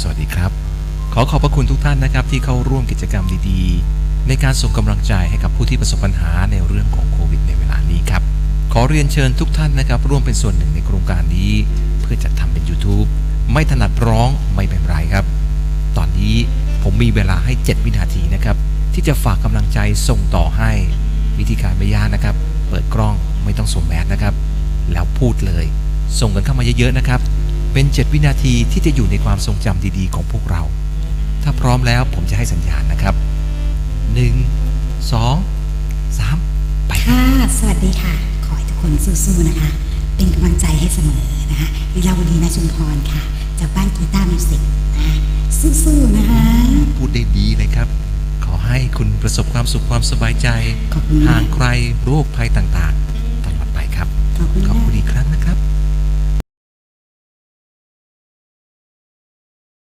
สวัสดีครับ ขอขอบพระคุณทุกท่านนะครับที่เข้าร่วมกิจกรรมดีๆ ในการส่งกำลังใจให้กับผู้ที่ประสบปัญหาในเรื่องของโควิด ในเวลานี้ครับ ขอเรียนเชิญทุกท่านนะครับ ร่วมเป็นส่วนหนึ่งในโครงการนี้ เพื่อจัดทำเป็น YouTube ไม่ถนัดร้องไม่เป็นไรครับ ตอนนี้ผมมีเวลาให้ 7 วินาทีนะครับ ที่จะฝากกำลังใจส่งต่อให้วิธีการไม่ยากนะครับ เปิดกล้องไม่ต้องสวมแมสนะครับ แล้วพูดเลย ส่งกันเข้ามาเยอะๆนะครับ เป็น7วินาทีที่จะอยู่ในความทรงจำดีๆ ของพวกเรา ถ้าพร้อมแล้วผมจะให้สัญญาณนะครับ1 2 3ไปครับค่ะ สวัสดีค่ะ ขอให้ทุกคนสู้ๆนะคะ เป็นกำลังใจให้เสมอนะคะลีลาวดีนาชุมพรค่ะ จากบ้านกีตาร์มิวสิกนะสู้ๆนะคะ พูดได้ดีเลยครับ ขอให้คุณประสบความสุขความสบายใจขอบคุณห่างมากไกลโรคภัยต่างๆ